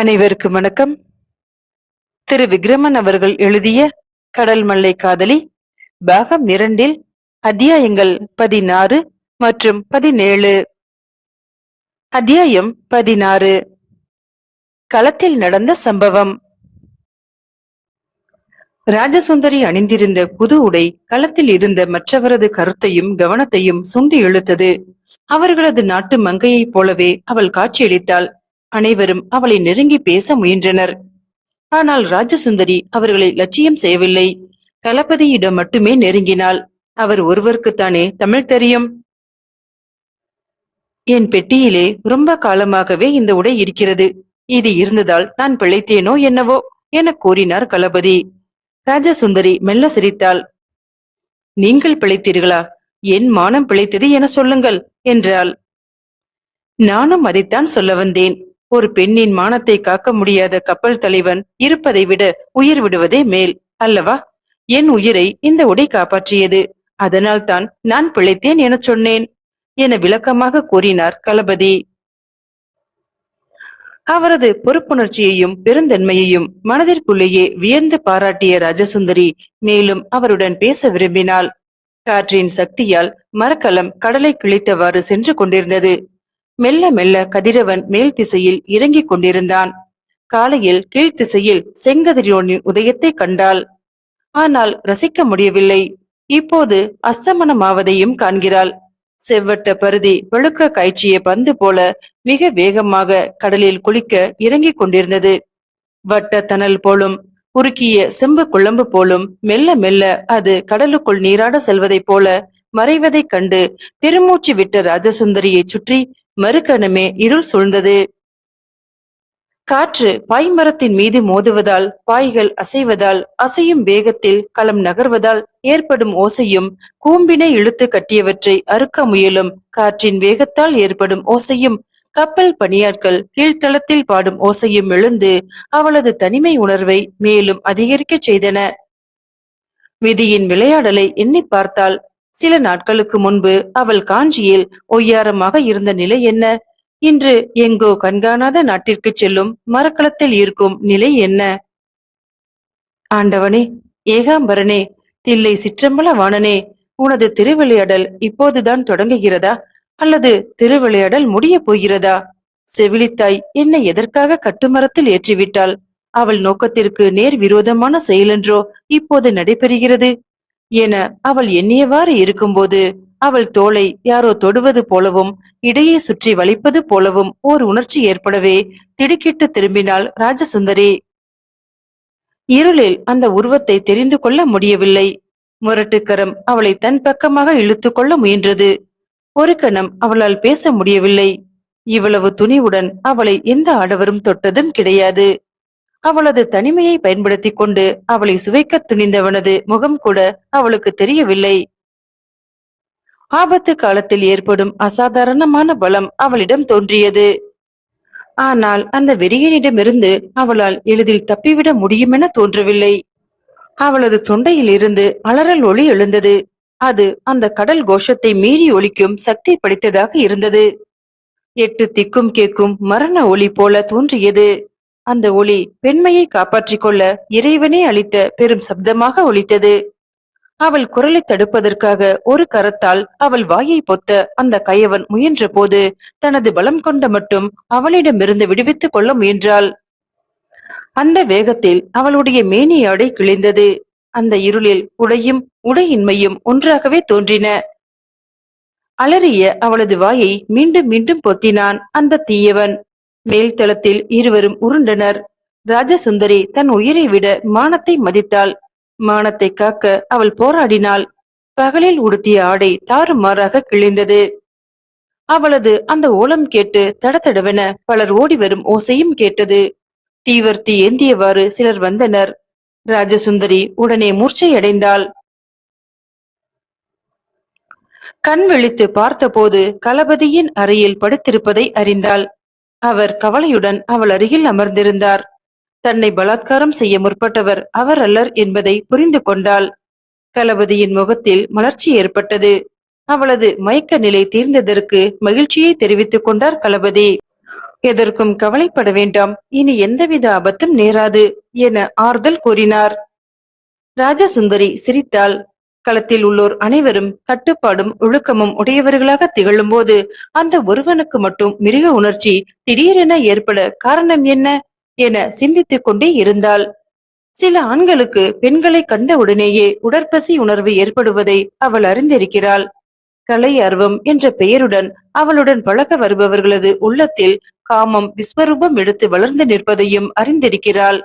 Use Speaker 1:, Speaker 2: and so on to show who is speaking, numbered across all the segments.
Speaker 1: அனைவருக்கும் வணக்கம். திரு விக்ரமன் அவர்கள் எழுதிய கடல் மல்லை காதலி பாகம் இரண்டில் அத்தியாயங்கள் பதினாறு மற்றும் பதினேழு. அத்தியாயம் பதினாறு. களத்தில் நடந்த சம்பவம். ராஜசுந்தரி அணிந்திருந்த புது உடை களத்தில் இருந்த மற்றவரது கருத்தையும் கவனத்தையும் சுண்டி இழுத்தது. அவர்களது நாட்டு மங்கையைப் போலவே அவள் காட்சியளித்தாள். அனைவரும் அவளை நெருங்கி பேச முயன்றனர். ஆனால் ராஜசுந்தரி அவர்களை லட்சியம் செய்யவில்லை. களபதியிடம் மட்டுமே நெருங்கினாள். அவர் ஒருவருக்குத்தானே தமிழ் தெரியும். என் பெட்டியிலே ரொம்ப காலமாகவே இந்த உடை இருக்கிறது. இது இருந்ததால் நான் பிழைத்தேனோ என்னவோ என கூறினார் களபதி ராஜசுந்தரி மெல்ல சிரித்தாள். நீங்கள் பிழைத்தீர்களா? என் மானம் பிழைத்தது என சொல்லுங்கள் என்றாள். நானும் அதைத்தான் சொல்ல வந்தேன். ஒரு பெண்ணின் மானத்தை காக்க முடியாத கப்பல் தலைவன் இருப்பதை விட உயிர் விடுவதே மேல் அல்லவா? என் உயிரை இந்த உடை காப்பாற்றியது. அதனால்தான் நான் பிழைத்தேன் என சொன்னேன் என விளக்கமாக கூறினார் களபதி அவரது பொறுப்புணர்ச்சியையும் பெருந்தன்மையையும் மனதிற்குள்ளேயே வியந்து பாராட்டிய ராஜசுந்தரி மேலும் அவருடன் பேச விரும்பினாள். காற்றின் சக்தியால் மரக்கலம் கடலை கிழித்தவாறு சென்று கொண்டிருந்தது. மெல்ல மெல்ல கதிரவன் மேல் திசையில் இறங்கிக் கொண்டிருந்தான். காலையில் கீழ்த்திசையில் செங்கதிரியோனின் உதயத்தை கண்டாள். ஆனால் ரசிக்க முடியவில்லை. இப்போது அஸ்தமனமாவதையும் காண்கிறாள். செவ்வட்ட பருதி வெளுக்க காய்ச்சிய பந்து போல மிக வேகமாக கடலில் குளிக்க இறங்கிக் கொண்டிருந்தது. வட்ட தணல் போலும் குறுக்கிய செம்பு குழம்பு போலும் மெல்ல மெல்ல அது கடலுக்குள் நீராட செல்வதைப் போல மறைவதைக் கண்டு பெருமூச்சு விட்ட ராஜசுந்தரியை சுற்றி மறுகணமே இருள் சூழ்ந்தது. காற்று பாய்மரத்தின் மீது மோதுவதால் பாய்கள் அசைவதால் அசையும் வேகத்தில் களம் நகர்வதால் ஏற்படும் ஓசையும் கூம்பினை இழுத்து கட்டியவற்றை அறுக்க முயலும் காற்றின் வேகத்தால் ஏற்படும் ஓசையும் கப்பல் பணியாட்கள் கீழ்த்தளத்தில் பாடும் ஓசையும் எழுந்து அவளது தனிமை உணர்வை மேலும் அதிகரிக்கச் செய்தன. விதியின் விளையாடலை எண்ணி பார்த்தால் சில நாட்களுக்கு முன்பு அவள் காஞ்சியில் ஒய்யாரமாக இருந்த நிலை என்ன? இன்று எங்கோ கண்காணாத நாட்டிற்கு செல்லும் மரக்களத்தில் இருக்கும் நிலை என்ன? ஆண்டவனே ஏகாம்பரனே தில்லை சிற்றம்பல வாணனே உனது திருவிளையாடல் இப்போதுதான் தொடங்குகிறதா? அல்லது திருவிளையாடல் முடிய போகிறதா? செவிலித்தாய் என்னை எதற்காக கட்டுமரத்தில் ஏற்றிவிட்டாள்? அவள் நோக்கத்திற்கு நேர் விரோதமான செயலென்றோ இப்போது நடைபெறுகிறது? என அவள் எண்ணியவாறு இருக்கும்போது அவள் தோளை யாரோ தொடுவது போலவும் இடையே சுற்றி வலிப்பது போலவும் ஓர் உணர்ச்சி ஏற்படவே திடுக்கிட்டு திரும்பினாள் ராஜசுந்தரி. இருளில் அந்த உருவத்தை தெரிந்து கொள்ள முடியவில்லை. முரட்டுக்கரம் அவளை தன் பக்கமாக இழுத்து கொள்ள முயன்றது. ஒரு கணம் அவளால் பேச முடியவில்லை. இவ்வளவு துணிவுடன் அவளை எந்த ஆடவரும் தொட்டதும் கிடையாது. அவளது தனிமையை பயன்படுத்திக் கொண்டு அவளை சுவைக்க துணிந்தவனது முகம் கூட அவளுக்கு தெரியவில்லை. ஆபத்து காலத்தில் ஏற்படும் அசாதாரணமான பலம் அவளிடம் தோன்றியது. ஆனால் அந்த வெறியனிடமிருந்து அவளால் எளிதில் தப்பிவிட முடியுமென தோன்றவில்லை. அவளது தொண்டையில் இருந்து அலறல் ஒளி எழுந்தது. அது அந்த கடல் கோஷத்தை மீறி ஒலிக்கும் சக்தி படைத்ததாக இருந்தது. எட்டு திக்கும் கேக்கும் மரண ஒளி போல தோன்றியது. அந்த ஒளி பெண்மையை காப்பாற்றிக் கொள்ள இறைவனே அளித்த பெரும் சப்தமாக ஒலித்தது. அவள் குரலை தடுப்பதற்காக ஒரு கரத்தால் அவள் வாயை பொத்த அந்த கயவன் முயன்ற போது தனது பலம் கொண்ட மட்டும் அவளிடமிருந்து விடுவித்துக் கொள்ள முயன்றாள். அந்த வேகத்தில் அவளுடைய மேனியாடை கிழிந்தது. அந்த இருளில் உடையும் உடையின்மையும் ஒன்றாகவே தோன்றின. அலறிய அவளது வாயை மீண்டும் மீண்டும் பொத்தினான் அந்த தீயவன். மேல் தளத்தில் இருவரும் உருண்டனர். ராஜசுந்தரி தன் உயிரை விட மானத்தை மதித்தாள். மானத்தை காக்க அவள் போராடினாள். பகலில் உடுத்திய ஆடை தாறுமாறாக கிழிந்தது. அவளது அந்த ஓலம் கேட்டு தடத்தடவென பலர் ஓடி வரும் ஓசையும் கேட்டது. தீவர்த்தி ஏந்தியவாறு சிலர் வந்தனர். ராஜசுந்தரி உடனே மூர்ச்சையடைந்தாள். கண் விழித்து பார்த்தபோது களபதியின் அறையில் படுத்திருப்பதை அறிந்தாள். அவர் கவலையுடன் அவள் அருகில் அமர்ந்திருந்தார். தன்னை பலாத்காரம் செய்ய முற்பட்டவர் அவர் அல்லர் என்பதை புரிந்து கொண்டாள். களபதியின் முகத்தில் மலர்ச்சி ஏற்பட்டது. அவளது மயக்க நிலை தீர்ந்ததற்கு மகிழ்ச்சியை தெரிவித்துக் கொண்டார் களபதி எதற்கும் கவலைப்பட வேண்டாம் இனி எந்தவித ஆபத்தும் நேராது என ஆறுதல் கூறினார். ராஜசுந்தரி சிரித்தாள். களத்தில் உள்ளோர் அனைவரும் கட்டுப்பாடும் ஒழுக்கமும் உடையவர்களாக திகழும்போது அந்த ஒருவனுக்கு மட்டும் மிருக உணர்ச்சி திடீரென ஏற்பட காரணம் என்ன என சிந்தித்துக் கொண்டே இருந்தாள். சில ஆண்களுக்கு பெண்களை கண்ட உடனேயே உடற்பசி உணர்வு ஏற்படுவதை அவள் அறிந்திருக்கிறாள். கலை அர்வம் என்ற பெயருடன் அவளுடன் பழக வருபவர்களது உள்ளத்தில் காமம் விஸ்வரூபம் எடுத்து வளர்ந்து நிற்பதையும் அறிந்திருக்கிறாள்.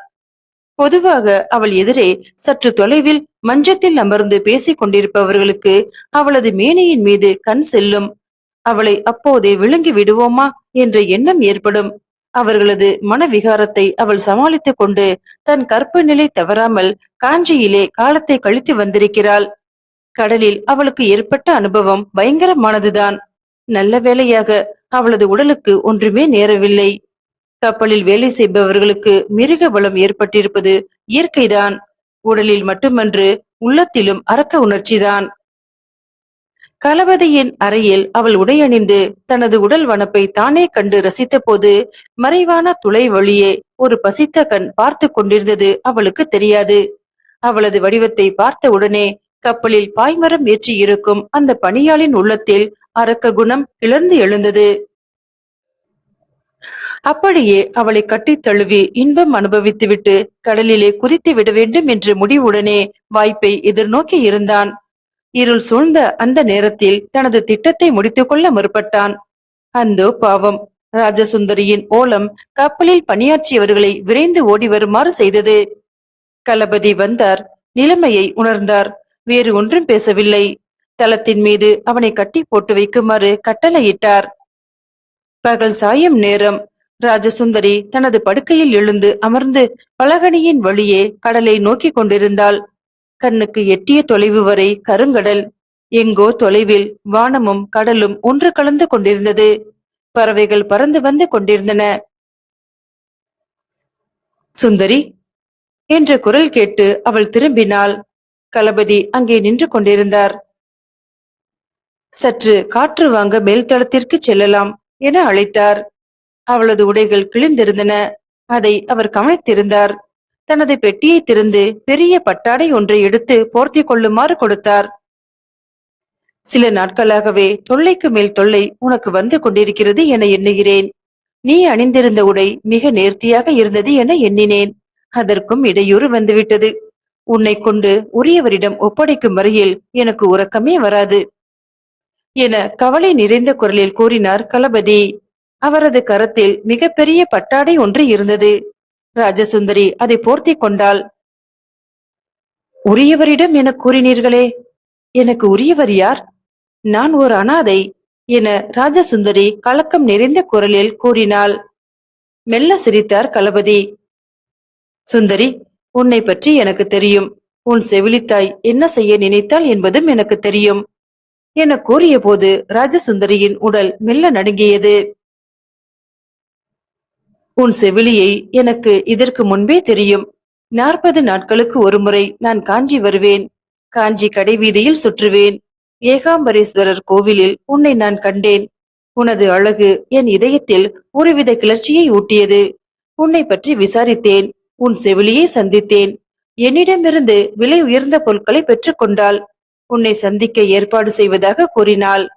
Speaker 1: பொதுவாக அவள் எதிரே சற்று தொலைவில் மஞ்சத்தில் அமர்ந்து பேசிக் கொண்டிருப்பவர்களுக்கு அவளது மேனையின் மீது கண் செல்லும். அவளை அப்போதே விழுங்கி விடுவோமா என்ற எண்ணம் ஏற்படும். அவர்களது மனவிகாரத்தை அவள் சமாளித்துக் கொண்டு தன் கற்பு நிலை தவறாமல் காஞ்சியிலே காலத்தை கழித்து வந்திருக்கிறாள். கடலில் அவளுக்கு ஏற்பட்ட அனுபவம் பயங்கரமானதுதான். நல்ல வேளையாக அவளது உடலுக்கு ஒன்றுமே நேரவில்லை. கப்பலில் வேலை செய்பவர்களுக்கு மிருக பலம் ஏற்பட்டிருப்பது இயற்கைதான். உடலில் மட்டுமன்று உள்ளத்திலும் அரக்க உணர்ச்சிதான். களபதியின் அறையில் அவள் உடையணிந்து தனது உடல் வனப்பை தானே கண்டு ரசித்த போது மறைவான துளை வழியே ஒரு பசித்த கண் பார்த்து கொண்டிருந்தது அவளுக்கு தெரியாது. அவளது வடிவத்தை பார்த்த உடனே கப்பலில் பாய்மரம் ஏற்றி இருக்கும் அந்த பணியாளின் உள்ளத்தில் அரக்க குணம் கிளர்ந்து எழுந்தது. அப்படியே அவளை கட்டித் தழுவி இன்பம் அனுபவித்துவிட்டு கடலிலே குதித்து விட வேண்டும் என்று முடிவுடனே வாய்ப்பை எதிர்நோக்கி இருந்தான். இருள் சூழ்ந்த அந்த நேரத்தில் தனது திட்டத்தை முடித்துக்கொள்ள முற்பட்டான். அந்தோ பாவம்! ராஜசுந்தரியின் ஓலம் கப்பலில் பணியாற்றியவர்களை விரைந்து ஓடி வருமாறு செய்தது. களபதி வந்தார். நிலைமையை உணர்ந்தார். வேறு ஒன்றும் பேசவில்லை. தளத்தின் மீது அவனை கட்டி போட்டு வைக்குமாறு கட்டளையிட்டார். பகல் சாயம் நேரம். ராஜசுந்தரி தனது படுக்கையில் எழுந்து அமர்ந்து பலகணியின் வழியே கடலை நோக்கிக் கொண்டிருந்தாள். கண்ணுக்கு எட்டிய தொலைவு வரை கருங்கடல் எங்கோ தொலைவில் வானமும் கடலும் ஒன்று கலந்து கொண்டிருந்தது. பறவைகள் பறந்து வந்து கொண்டிருந்தன. சுந்தரி என்ற குரல் கேட்டு அவள் திரும்பினாள். களபதி அங்கே நின்று கொண்டிருந்தார். சற்று காற்று வாங்க மேல்தளத்திற்கு செல்லலாம் என அழைத்தார். அவளது உடைகள் கிழிந்திருந்தன. அதை அவர் கவனித்திருந்தார். தனது பெட்டியை திறந்து பெரிய பட்டாடை ஒன்றை எடுத்து போர்த்தி கொள்ளுமாறு கொடுத்தார். சில நாட்களாகவே தொல்லைக்கு மேல் தொல்லை உனக்கு வந்து கொண்டிருக்கிறது என எண்ணுகிறேன். நீ அணிந்திருந்த உடை மிக நேர்த்தியாக இருந்தது என எண்ணினேன். அதற்கும் இடையூறு வந்துவிட்டது. உன்னை கொண்டு உரியவரிடம் ஒப்படைக்கும் வரையில் எனக்கு உறக்கமே வராது. என கவலை நிறைந்த குரலில் கூறினார் களபதி அவரது கரத்தில் மிகப்பெரிய பட்டாடை ஒன்று இருந்தது. ராஜசுந்தரி அதை போர்த்தி கொண்டாள். உரியவரிடம் என கூறினீர்களே. எனக்கு உரியவர் யார்? நான் ஒரு அனாதை என ராஜசுந்தரி கலக்கம் நிறைந்த குரலில் கூறினாள். மெல்ல சிரித்தார் களபதி சுந்தரி உன்னை பற்றி எனக்கு தெரியும். உன் செவிலித்தாய் என்ன செய்ய நினைத்தாள் என்பதும் எனக்கு தெரியும். என கூறியபோது ராஜசுந்தரியின் உடல் மெல்ல நடுங்கியது. உன் செவிலியை எனக்கு இதற்கு முன்பே தெரியும். நாற்பது நாட்களுக்கு ஒருமுறை நான் காஞ்சி வருவேன். காஞ்சி கடைவீதியில் சுற்றுவேன். ஏகாம்பரேஸ்வரர் கோவிலில் உன்னை நான் கண்டேன். உனது அழகு என் இதயத்தில் ஒருவித கிளர்ச்சியை ஊட்டியது. உன்னை பற்றி விசாரித்தேன். உன் செவிலியை சந்தித்தேன். என்னிடமிருந்து விலை உயர்ந்த பொருட்களை பெற்றுக்கொண்டாள் உன்னை சந்திக்க ஏற்பாடு செய்வதாக கூறினாள்.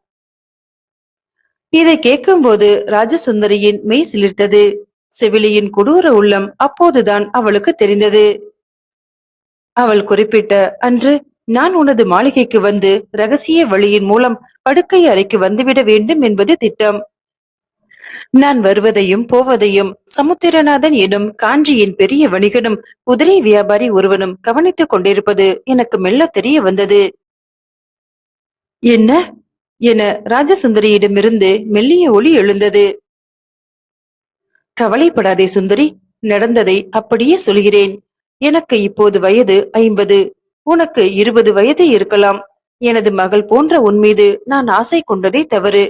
Speaker 1: இதை கேட்கும்போது ராஜசுந்தரியின் மெய் சிலிர்த்தது. செவிலியின் கொடூர உள்ளம் அப்போதுதான் அவளுக்கு தெரிந்தது. அவள் குறிப்பிட்ட அன்று நான் உனது மாளிகைக்கு வந்து ரகசிய வழியின் மூலம் படுக்கை அறைக்கு வந்துவிட வேண்டும் என்பது திட்டம். நான் வருவதையும் போவதையும் சமுத்திரநாதன் எனும் காஞ்சியின் பெரிய வணிகனும் குதிரை வியாபாரி ஒருவனும் கவனித்துக் கொண்டிருப்பது எனக்கு மெல்ல தெரிய வந்தது. என்ன என ராஜசுந்தரியிடமிருந்து மெல்லிய ஒளி எழுந்தது. கவலைப்படாதே சுந்தரி நடந்ததை அப்படியே சொல்கிறேன். எனக்கு இப்போது வயது ஐம்பது. உனக்கு இருபது வயது இருக்கலாம். எனது மகள் போன்ற உன் மீது நான் ஆசை கொண்டதே தவறு.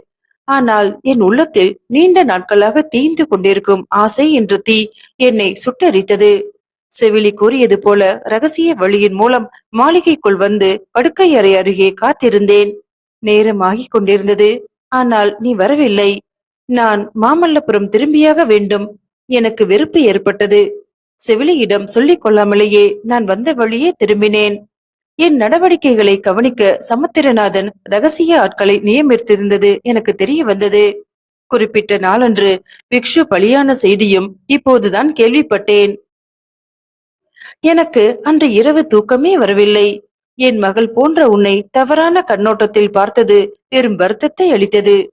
Speaker 1: ஆனால் என் உள்ளத்தில் நீண்ட நாட்களாக தீந்து கொண்டிருக்கும் ஆசை என்ற தீ என்னை சுட்டரித்தது. செவிலி கூறியது போல ரகசிய வழியின் மூலம் மாளிகைக்குள் வந்து படுக்கை அறை அருகே காத்திருந்தேன். நேரமாகிக் கொண்டிருந்தது. ஆனால் நீ வரவில்லை. நான் மாமல்லபுரம் திரும்பியாக வேண்டும். எனக்கு வெறுப்பு ஏற்பட்டது. செவிலியிடம் சொல்லிக் கொள்ளாமலேயே நான் வந்த வழியே திரும்பினேன். என் நடவடிக்கைகளை கவனிக்க சமுத்திரநாதன் ரகசிய ஆட்களை நியமித்திருந்தது எனக்கு தெரிய வந்தது. குறிப்பிட்ட நாளன்று பிக்ஷு பலியான செய்தியும் இப்போதுதான் கேள்விப்பட்டேன். எனக்கு அன்று இரவு தூக்கமே வரவில்லை. என் மகள் போன்ற உன்னை தவறான கண்ணோட்டத்தில் பார்த்தது பெரும் வருத்தத்தை அளித்தது.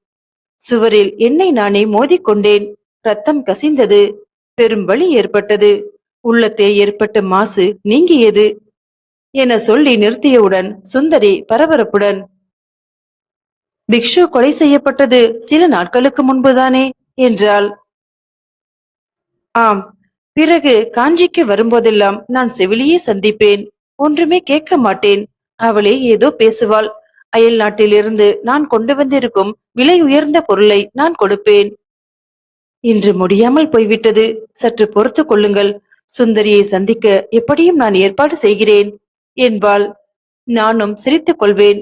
Speaker 1: சுவரில் என்னை நானே மோதிக்கொண்டேன். ரத்தம் கசிந்தது. பெரும் வழி ஏற்பட்டது. உள்ளத்தே ஏற்பட்ட மாசு நீங்கியது. என சொல்லி நிறுத்தியவுடன் சுந்தரி பரபரப்புடன் பிக்ஷு கொலை செய்யப்பட்டது சில நாட்களுக்கு முன்புதானே? என்றாள். ஆம். பிறகு காஞ்சிக்கு வரும்போதெல்லாம் நான் செவிலியே சந்திப்பேன். ஒன்றுமே கேட்க மாட்டேன். அவளே ஏதோ பேசுவாள். அயல் நாட்டிலிருந்து நான் கொண்டு வந்திருக்கும் விலை உயர்ந்த பொருளை நான் கொடுப்பேன். இன்று முடியாமல் போய்விட்டது. சற்று பொறுத்து கொள்ளுங்கள். சுந்தரியை சந்திக்க எப்படியும் நான் ஏற்பாடு செய்கிறேன். என்பாள். நானும் சிரித்துக் கொள்வேன்.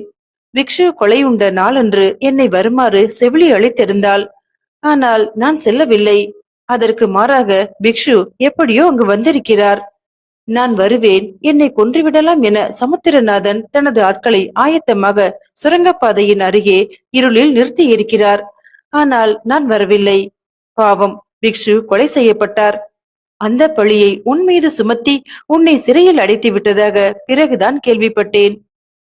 Speaker 1: பிக்ஷு கொலை உண்ட நாளன்று என்னை வருமாறு செவிலி அழைத்திருந்தாள். ஆனால் நான் செல்லவில்லை. அதற்கு மாறாக பிக்ஷு எப்படியோ அங்கு வந்திருக்கிறார். நான் வருவேன் என்னை கொன்றுவிடலாம் என சமுத்திரநாதன் தனது ஆட்களை ஆயத்தமாக சுரங்கப்பாதையின் அருகே இருளில் நிறுத்தி இருக்கிறார். ஆனால் நான் வரவில்லை. பாவம் பிக்ஷு கொலை செய்யப்பட்டார். அந்த பழியை உன் மீது சுமத்தி உன்னை சிறையில் அடைத்து விட்டதாக பிறகுதான் கேள்விப்பட்டேன்.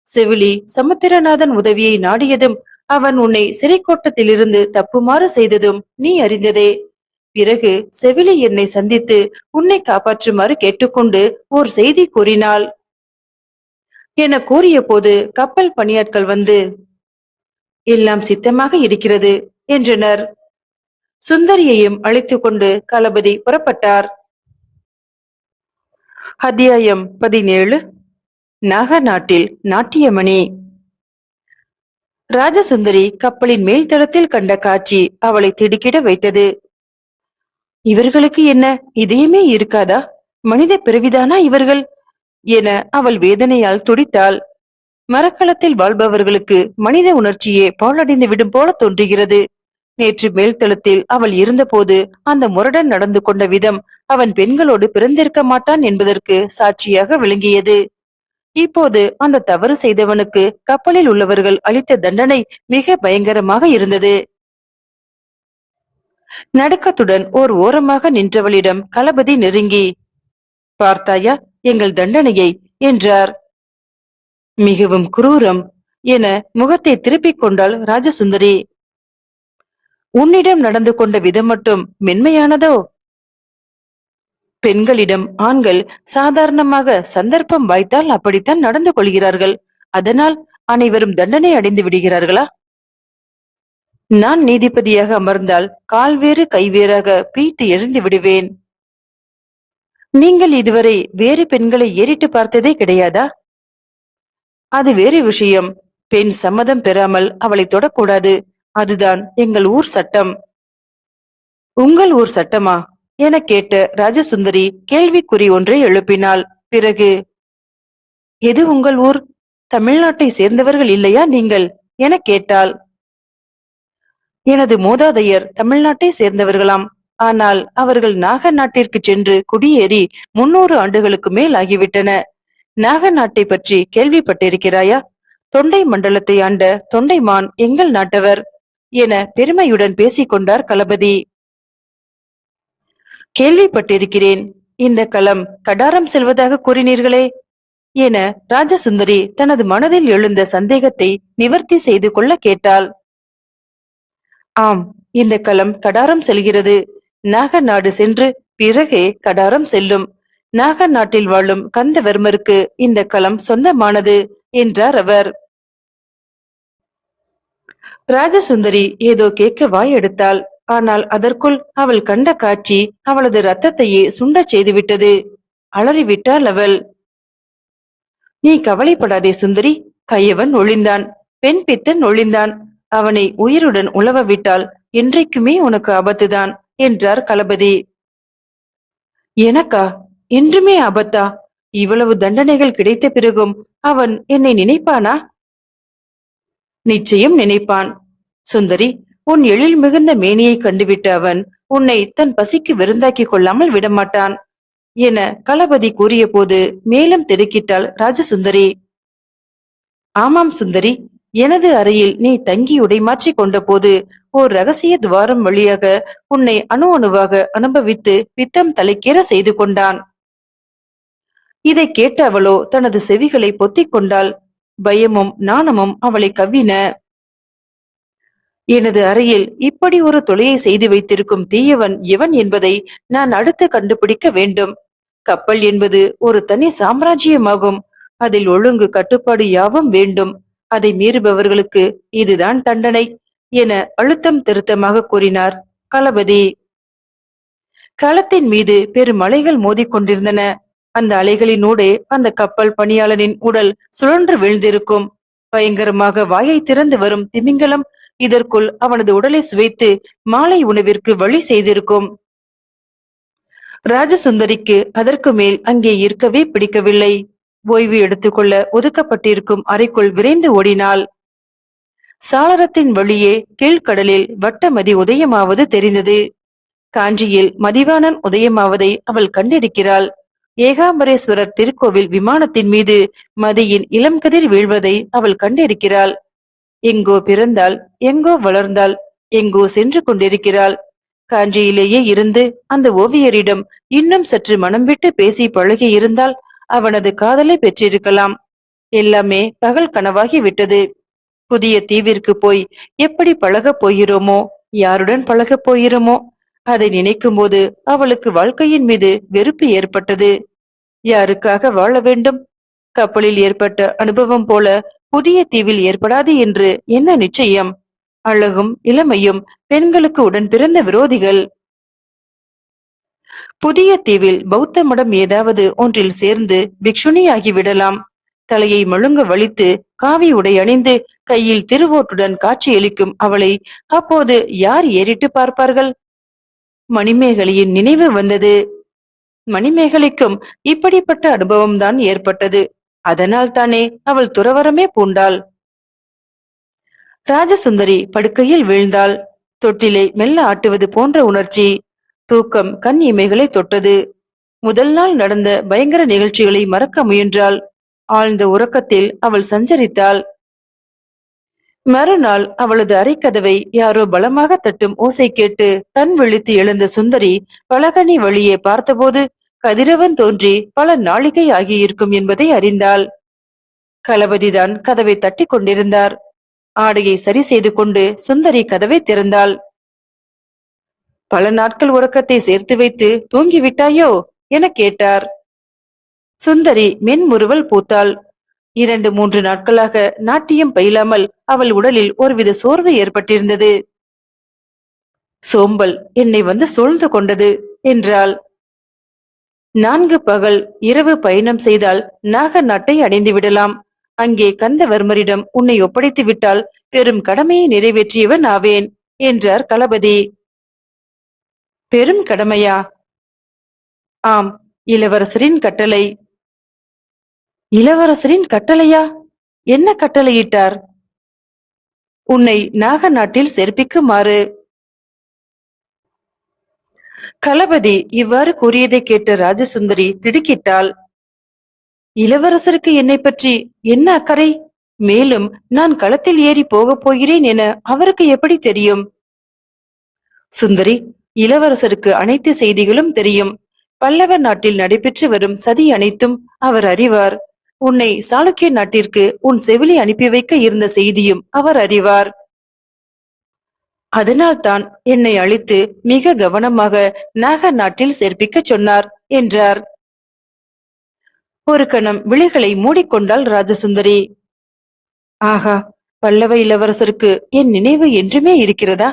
Speaker 1: செவிலி சமுத்திரநாதன் உதவியை நாடியதும் அவன் உன்னை சிறைக்கோட்டத்திலிருந்து தப்புமாறு செய்ததும் நீ அறிந்ததே. பிறகு செவிலி என்னை சந்தித்து உன்னை காப்பாற்றுமாறு கேட்டுக்கொண்டு ஓர் செய்தி கூறினாள் என கூறிய போது கப்பல் பணியாட்கள் வந்து எல்லாம் சித்தமாக இருக்கிறது என்றனர். சுந்தரியையும் அழைத்து கொண்டு களபதி புறப்பட்டார். அத்தியாயம் பதினேழு. நாகநாட்டில் நாட்டியமணி. ராஜசுந்தரி கப்பலின் மேல் தளத்தில் கண்ட காட்சி அவளை திடுக்கிட வைத்தது. இவர்களுக்கு என்ன? இதயமே இருக்காதா? மனித பிறவிதானா இவர்கள்? என அவள் வேதனையால் துடித்தாள். மரக்கலத்தில் வாழ்பவர்களுக்கு மனித உணர்ச்சியே பாழடைந்து விடும் போல தோன்றுகிறது. நேற்று மேல்தளத்தில் அவள் இருந்தபோது அந்த முரடன் நடந்து கொண்ட விதம் அவன் பெண்களோடு பிறந்திருக்க மாட்டான் என்பதற்கு சாட்சியாக விளங்கியது. இப்போது அந்த தவறு செய்தவனுக்கு கப்பலில் உள்ளவர்கள் அளித்த தண்டனை மிக பயங்கரமாக இருந்தது. நடுக்கத்துடன் ஓர் ஓரமாக நின்றவளிடம் களபதி நெருங்கி பார்த்தாயா எங்கள் தண்டனையை? என்றார். மிகவும் குரூரம் என முகத்தை திருப்பிக் கொண்டாள் ராஜசுந்தரி. உன்னிடம் நடந்து கொண்ட விதம் மட்டும் மென்மையானதோ? பெண்களிடம் ஆண்கள் சாதாரணமாக சந்தர்ப்பம் வாய்த்தால் அப்படித்தான் நடந்து கொள்கிறார்கள். அதனால் அனைவரும் தண்டனை அடைந்து விடுகிறார்களா? நான் நீதிபதியாக அமர்ந்தால் கால்வேறு கைவேறாக பீத்து எழுந்து விடுவேன். நீங்கள் இதுவரை வேறு பெண்களை ஏறிட்டு பார்த்ததே கிடையாதா? அது வேறு விஷயம். பெண் சம்மதம் பெறாமல் அவளை தொடக்கூடாது. அதுதான் எங்கள் ஊர் சட்டம். உங்கள் ஊர் சட்டமா? என கேட்ட ராஜசுந்தரி கேள்விக்குறி ஒன்றை எழுப்பினாள். பிறகு எது உங்கள் ஊர்? தமிழ்நாட்டை சேர்ந்தவர்கள் இல்லையா நீங்கள்? என கேட்டாள். எனது மூதாதையர் தமிழ்நாட்டை சேர்ந்தவர்களாம். ஆனால் அவர்கள் நாக நாட்டிற்கு சென்று குடியேறி முன்னூறு ஆண்டுகளுக்கு மேல் ஆகிவிட்டன. நாக நாட்டை பற்றி கேள்விப்பட்டிருக்கிறாயா? தொண்டை மண்டலத்தை ஆண்ட தொண்டைமான் எங்கள் நாட்டவர் என பெருமையுடன் பேசிக் கொண்டார் களபதி. கேள்விப்பட்டிருக்கிறேன் இந்த களம் கடாரம் செல்வதாக கூறினீர்களே என ராஜசுந்தரி தனது மனதில் எழுந்த சந்தேகத்தை நிவர்த்தி செய்து கொள்ள கேட்டாள். ஆம் இந்த களம் கடாரம் செல்கிறது. நாக நாடு சென்று பிறகே கடாரம் செல்லும். நாக நாட்டில் வாழும் கந்தவர்மருக்கு இந்த களம் சொந்தமானது என்றார் அவர். ராஜசுந்தரி ஏதோ கேட்க வாய் எடுத்தாள். ஆனால் அதற்குள் அவள் கண்ட காட்சி அவளது ரத்தத்தையே சுண்டச் செய்துவிட்டது. அலறிவிட்டாள் அவள். நீ கவலைப்படாதே சுந்தரி கையவன் ஒளிந்தான் பெண் பித்தன் ஒளிந்தான். அவனை உயிருடன் உழவ விட்டால் என்றைக்குமே உனக்கு ஆபத்துதான் என்றார் களபதி எனக்கா? என்றுமே ஆபத்தா? இவ்வளவு தண்டனைகள் கிடைத்த பிறகும் அவன் என்னை நினைப்பானா? நிச்சயம் நினைப்பான். சுந்தரி உன் எழில் மிகுந்த மேனியை கண்டுவிட்ட அவன் உன்னை தன் பசிக்கு விருந்தாக்கிக் கொள்ளாமல் விடமாட்டான் என களபதி கூறியபோது மேலும் திடுக்கிட்டாள் ராஜசுந்தரி. ஆமாம் சுந்தரி எனது அறையில் நீ தங்கி உடை கொண்ட கொண்டபோது ஓர் ரகசிய துவாரம் வழியாக உன்னை அணு அணுவாக அனுபவித்து பித்தம் தலைக்கேற செய்து கொண்டான். இதை கேட்ட அவளோ தனது செவிகளை பொத்திக் கொண்டாள். பயமும் நாணமும் அவளை கவ்வின. எனது அறையில் இப்படி ஒரு தொலையை செய்து வைத்திருக்கும் தீயவன் எவன் என்பதை நான் அடுத்து கண்டுபிடிக்க வேண்டும். கப்பல் என்பது ஒரு தனி சாம்ராஜ்யமாகும். அதில் ஒழுங்கு கட்டுப்பாடு யாவும் வேண்டும். அதை மீறுபவர்களுக்கு இதுதான் தண்டனை என அழுத்தம் திருத்தமாக கூறினார் களபதி. களத்தின் மீது பெரும் அலைகள் மோதிக்கொண்டிருந்தன. அந்த அலைகளினூடே அந்த கப்பல் பணியாளனின் உடல் சுழன்று வீழ்ந்திருக்கும். பயங்கரமாக வாயை திறந்து வரும் திமிங்கலம் இதற்குள் அவனது உடலை சுவைத்து மாலை உணவிற்கு வழி செய்திருக்கும். ராஜசுந்தரிக்கு அதற்கு மேல் அங்கே இருக்கவே பிடிக்கவில்லை. ஓய்வு எடுத்துக்கொள்ள ஒதுக்கப்பட்டிருக்கும் அறைக்குள் விரைந்து ஓடினாள் சாளரத்தின் வழியே கீழ்கடலில் வட்டமதி உதயமாவது தெரிந்தது. காஞ்சியில் மதிவாணன் உதயமாவதை அவள் கண்டிருக்கிறாள். ஏகாம்பரேஸ்வரர் திருக்கோவில் விமானத்தின் மீது மதியின் இளம் கதிர் வீழ்வதை அவள் கண்டிருக்கிறாள். எங்கோ பிறந்தாள் எங்கோ வளர்ந்தாள் எங்கோ சென்று கொண்டிருக்கிறாள். காஞ்சியிலேயே இருந்து அந்த ஓவியரிடம் இன்னும் சற்று மனம் விட்டு பேசி பழகி இருந்தால் அவனது காதலை பெற்றிருக்கலாம். எல்லாமே பகல் கனவாகி விட்டது. புதிய தீவிற்கு போய் எப்படி பழகப் போகிறோமோ யாருடன் பழகப் போகிறோமோ அதை நினைக்கும் போது அவளுக்கு வாழ்க்கையின் மீது வெறுப்பு ஏற்பட்டது. யாருக்காக வாழ வேண்டும்? கப்பலில் ஏற்பட்ட அனுபவம் போல புதிய தீவில் ஏற்படாது என்று என்ன நிச்சயம்? அழகும் இளமையும் பெண்களுக்கு உடன் பிறந்த விரோதிகள். புதிய தீவில் பௌத்த மடம் ஏதாவது ஒன்றில் சேர்ந்து பிக்ஷுனியாகி விடலாம். தலையை மழுங்க வலித்து காவி உடை அணிந்து கையில் திருவோட்டுடன் காட்சியளிக்கும் அவளை அப்போது யார் ஏறிட்டு பார்ப்பார்கள்? மணிமேகலையின் நினைவு வந்தது. மணிமேகலைக்கும் இப்படிப்பட்ட அனுபவம்தான் ஏற்பட்டது. அதனால் தானே அவள் துறவரமே பூண்டாள். ராஜசுந்தரி படுக்கையில் வீழ்ந்தாள். தொட்டிலை மெல்ல ஆட்டுவது போன்ற உணர்ச்சி தூக்கம் கண் இமைகளை தொட்டது. முதல் நாள் நடந்த பயங்கர நிகழ்ச்சிகளை மறக்க முயன்றாள். ஆழ்ந்த உறக்கத்தில் அவள் சஞ்சரித்தாள். மறுநாள் அவளது அறைக்கதவை யாரோ பலமாக தட்டும் ஓசை கேட்டு கண் விழித்து எழுந்த சுந்தரி பலகனி வழியே பார்த்தபோது கதிரவன் தோன்றி பல நாளிகை ஆகியிருக்கும் என்பதை அறிந்தாள். களபதிதான் கதவை தட்டி கொண்டிருந்தார். ஆடையை சரி செய்து கொண்டு சுந்தரி கதவை திறந்தாள். பல நாட்கள் உறக்கத்தை சேர்த்து வைத்து தூங்கிவிட்டாயோ என கேட்டார். சுந்தரி மென்முறுவல் பூத்தாள். இரண்டு மூன்று நாட்களாக நாட்டியம் பயிலாமல் அவள் உடலில் ஒருவித சோர்வு ஏற்பட்டிருந்தது. சோம்பல் என்னை வந்து சூழ்ந்து கொண்டது என்றாள். நான்கு பகல் இரவு பயணம் செய்தால் நாக நாட்டை அடைந்து விடலாம். அங்கே கந்தவர்மரிடம் உன்னை ஒப்படைத்து விட்டால் பெரும் கடமையை நிறைவேற்றியவன் ஆவேன் என்றார் களபதி பெரும் கடமையா? ஆம் இளவரசரின் கட்டளை. இளவரசரின் கட்டளையா? என்ன கட்டளையிட்டார்? உன்னை நாக நாட்டில் சேர்ப்பிக்குமாறு. களபதி இவ்வாறு கூறியதை கேட்ட ராஜசுந்தரி திடுக்கிட்டாள். இளவரசருக்கு என்னை பற்றி என்ன அக்கறை? மேலும் நான் களத்தில் ஏறி போகப் போகிறேன் என அவருக்கு எப்படி தெரியும்? சுந்தரி இளவரசருக்கு அனைத்து செய்திகளும் தெரியும். பல்லவ நாட்டில் நடைபெற்று வரும் சதி அனைத்தும் அவர் அறிவார். உன்னை சாளுக்கிய நாட்டிற்கு உன் செவிலி அனுப்பி வைக்க இருந்த செய்தியும் அவர் அறிவார். அதனால்தான் என்னை அழித்து மிக கவனமாக நாக நாட்டில் சேர்ப்பிக்கச் சொன்னார் என்றார். ஒரு கணம் விழிகளை மூடிக்கொண்டாள் ராஜசுந்தரி. ஆகா பல்லவ இளவரசருக்கு என் நினைவு என்றுமே இருக்கிறதா?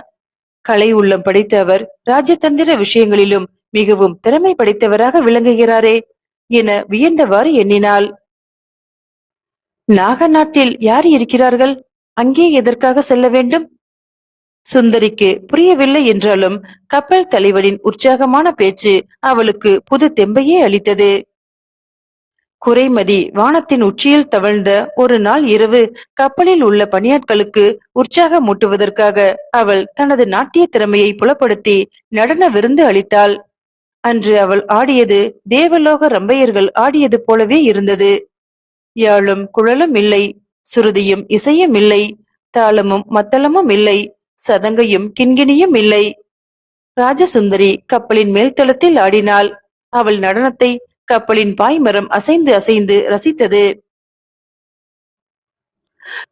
Speaker 1: கலை உள்ளம் படைத்தவர் ராஜதந்திர விஷயங்களிலும் மிகவும் திறமை படைத்தவராக விளங்குகிறாரே என வியந்தவாறு எண்ணினாள். நாக நாட்டில் யார் இருக்கிறார்கள்? அங்கே எதற்காக செல்ல வேண்டும்? சுந்தரிக்கு புரியவில்லை என்றாலும் கப்பல் தலைவனின் உற்சாகமான பேச்சு அவளுக்கு புது தெம்பையே அளித்தது. குறைமதி வானத்தின் உச்சியில் தவழ்ந்த ஒரு நாள் இரவு கப்பலில் உள்ள பணியாட்களுக்கு உற்சாகமூட்டுவதற்காக அவள் தனது நாட்டிய திறமையை புலப்படுத்தி நடன விருந்து அளித்தாள். அன்று அவள் ஆடியது தேவலோக ரம்பையர்கள் ஆடியது போலவே இருந்தது. யாழும் குழலும் இல்லை சுருதியும் இசையும் இல்லை தாளமும் மத்தளமும் இல்லை சதங்கையும் கிண்கிணியும் இல்லை. ராஜசுந்தரி கப்பலின் மேல்தளத்தில் ஆடினாள். அவள் நடனத்தை கப்பலின் பாய்மரம் அசைந்து அசைந்து ரசித்தது.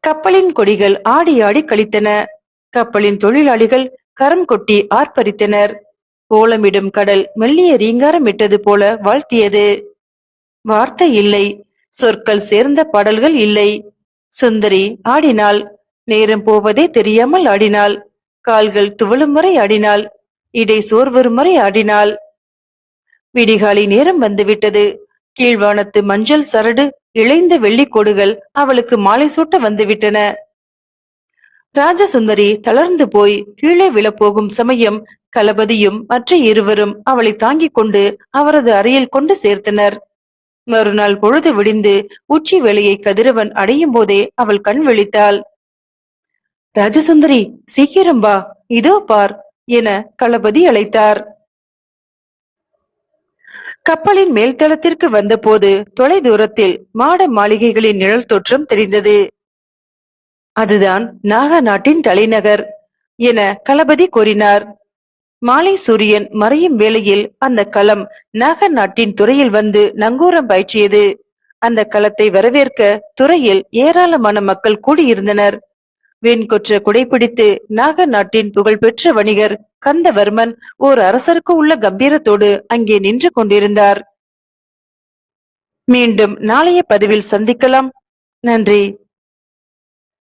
Speaker 1: கப்பலின் கொடிகள் ஆடி ஆடி கழித்தன கப்பலின் தொழிலாளிகள் கரம் கொட்டி ஆர்ப்பரித்தனர். கோலமிடும் கடல் மெல்லிய ரீங்காரமிட்டது போல வாழ்த்தியது. வார்த்தை இல்லை. சொற்கள் சேர்ந்த பாடல்கள் இல்லை. சுந்தரி ஆடினாள். நேரம் போவதே தெரியாமல் ஆடினாள். கால்கள் துவளும் வரை ஆடினாள். இடை சோர்வரும் வரை ஆடினாள். விடிகாலை நேரம் வந்துவிட்டது. கீழ்வானத்து மஞ்சள் சரடு இழைந்த வெள்ளிக்கோடுகள் அவளுக்கு மாலை சூட்ட வந்துவிட்டன. ராஜசுந்தரி தளர்ந்து போய் கீழே விழப்போகும் சமயம் கலபதியும் மற்ற இருவரும் அவளை தாங்கிக் கொண்டு அவரது அறையில் கொண்டு சேர்த்தனர். மறுநாள் பொழுது விடிந்து உச்சி வேலையை கதிரவன் அடையும் போதே அவள் கண் விழித்தாள். ராஜசுந்தரி சீக்கிரம் வா இதோ பார் என களபதி அழைத்தார். கப்பலின் மேல்தளத்திற்கு வந்தபோது தொலை தூரத்தில் மாட மாளிகைகளின் நிழல் தோற்றம் தெரிந்தது. அதுதான் நாக நாட்டின் தலைநகர் என களபதி கூறினார். மாலை சூரியன் மறையும் வேளையில் அந்த களம் நாக நாட்டின் துறையில் வந்து நங்கூரம் பாய்ச்சியது. அந்த களத்தை வரவேற்க துறையில் ஏராளமான மக்கள் கூடியிருந்தனர். வெண்கொற்ற குடைப்பிடித்து நாக நாட்டின் புகழ்பெற்ற வணிகர் கந்தவர்மன் ஓர் அரசருக்கு உள்ள கம்பீரத்தோடு அங்கே நின்று கொண்டிருந்தார். மீண்டும் நாளைய பதிவில் சந்திக்கலாம். நன்றி.